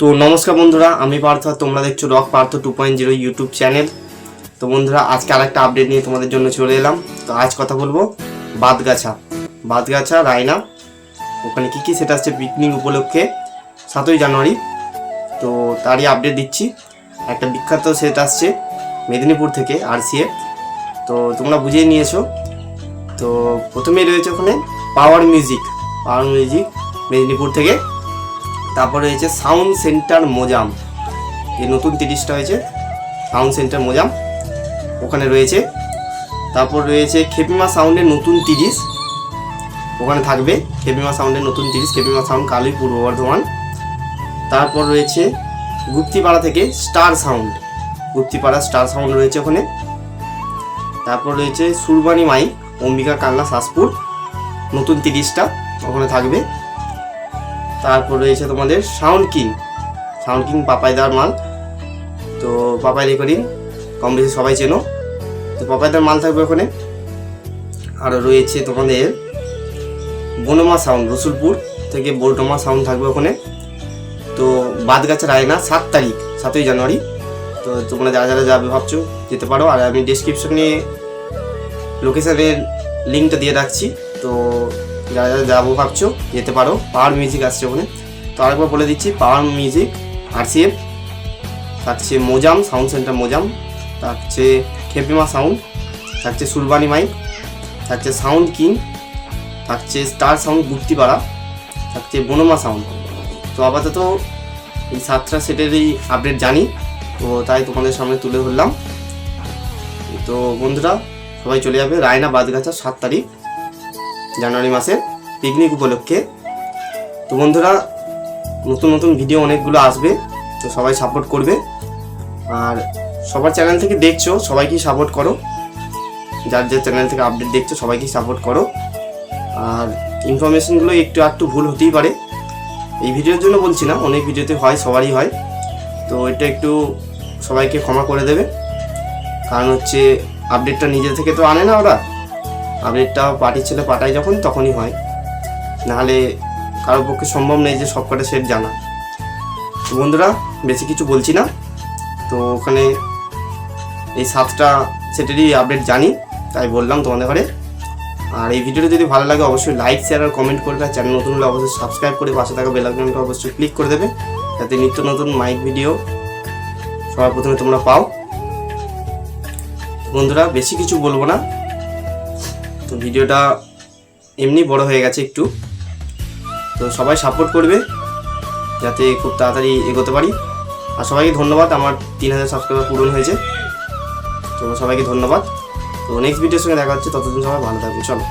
তো নমস্কার বন্ধুরা, আমি পার্থ, তোমরা দেখছ rock Partha two point zero YouTube channel তো বন্ধুরা, আজকে আরেকটা আপডেট নিয়ে তোমাদের জন্য চলে এলাম। তো আজ কথা বলব বাদগাছা। বাদগাছা, রায়না, ওখানে কী কী সেটা আসছে পিকনিক উপলক্ষে? সাতই জানুয়ারি। তো তারই আপডেট দিচ্ছি। একটা বিখ্যাত সেট আসছে মেদিনীপুর থেকে আরসিএ তো তোমরা বুঝিয়ে নিয়েছো। তো প্রথমেই রয়েছে ওখানে power music power music Medinipur থেকে। তারপর রয়েছে সাউন্ড সেন্টার মোজাম। এই নতুন তিরিশটা হয়েছে সাউন্ড সেন্টার মোজাম। ওখানে রয়েছে। তারপর রয়েছে খেপিমা সাউন্ডের নতুন তিরিশ। ওখানে থাকবে খেপিমা সাউন্ডের নতুন তিরিশ, খেপিমা সাউন্ড কালী পূর্ব বর্ধমান। তারপর রয়েছে গুপ্তিপাড়া থেকে star sound. Guptipara star sound রয়েছে ওখানে। তারপর রয়েছে সুরবানি মাই, অম্বিকা কান্না শাসপুর নতুন তিরিশটা ওখানে থাকবে। তারপর রয়েছে তোমাদের সাউন্ড কিং সাউন্ড কিং পাপাইদার মাল। তো পাপাই রেকর্ডিং কম বেশি সবাই চেনো। তো পাপাইদার মাল থাকবে ওখানে। আরও রয়েছে তোমাদের বনমা সাউন্ড রসুলপুর থেকে বোলটমা সাউন্ড থাকবে ওখানে। তো বাদগাছা রায়না, সাত তারিখ, সাতই জানুয়ারি। তো তোমরা যারা যারা যাবে ভাবছ, যেতে পারো। আর আমি ডিসক্রিপশনে লোকেশানের লিঙ্কটা দিয়ে রাখছি। তো যারা যারা যাব ভাবছ, যেতে পারো। পাওয়ার মিউজিক আসছে ওখানে। তো আরেকবার বলে দিচ্ছি পাওয়ার মিউজিক আরসিএফ থাকছে মোজাম সাউন্ড সেন্টার মোজাম, থাকছে খেপিমা সাউন্ড থাকছে সুরবানি মাইক থাকছে সাউন্ড কিং থাকছে স্টার সাউন্ড গুপ্তিপাড়া থাকছে বনমা সাউন্ড তো আপাতত এই সাতটা সেটেরই আপডেট জানি। তো তাই তোমাদের সামনে তুলে ধরলাম। তো বন্ধুরা, সবাই চলে যাবে। রায়না বাদগাছা সাত তারিখ। জানুয়ারি মাসের পিকনিক উপলক্ষে। তো বন্ধুরা, নতুন নতুন ভিডিও অনেকগুলো আসবে, তো সবাই সাপোর্ট করবে। আর সবার চ্যানেল থেকে দেখছ, সবাইকেই সাপোর্ট করো। যার যার চ্যানেল থেকে আপডেট দেখছ, সবাইকেই সাপোর্ট করো। আর ইনফরমেশনগুলো একটু একটু ভুল হতেই পারে। এই ভিডিওর জন্য বলছি না, অনেক ভিডিওতে হয়, সবারই হয়। তো এটা একটু সবাইকে ক্ষমা করে দেবে। কারণ হচ্ছে আপডেটটা নিজে থেকে তো আনে না ওরা। আপডেটটা পার্টির ছেলে পাঠায় যখন, তখনই হয়। নাহলে কারোর পক্ষে সম্ভব নেই যে সবকটা সেট জানা। তো বন্ধুরা, বেশি কিছু বলছি না। তো ওখানে এই সাতটা সেটেরই আপডেট জানি, তাই বললাম তোমাদের ঘরে। আর এই ভিডিওটা যদি ভালো লাগে, অবশ্যই লাইক শেয়ার আর কমেন্ট করবে। আর চ্যানেল নতুন হলে অবশ্যই সাবস্ক্রাইব করে পাশে থাকা বেলাইকনটা অবশ্যই ক্লিক করে দেবে। যাতে নিত্য নতুন মাইক ভিডিও সবার প্রথমে তোমরা পাও। বন্ধুরা, বেশি কিছু বলব না। তো ভিডিওটা এমনি বড় হয়ে গেছে একটু। তো সবাই সাপোর্ট করবে, যাতে খুব তাড়াতাড়ি এগোতে পারি। আর সবাইকে ধন্যবাদ, আমার তিন হাজার সাবস্ক্রাইবার পূরণ হয়েছে। তো সবাইকে ধন্যবাদ। তো নেক্সট ভিডিওর সঙ্গে দেখা হচ্ছে, ততদিন সবাই ভালো থাকবে, চলো।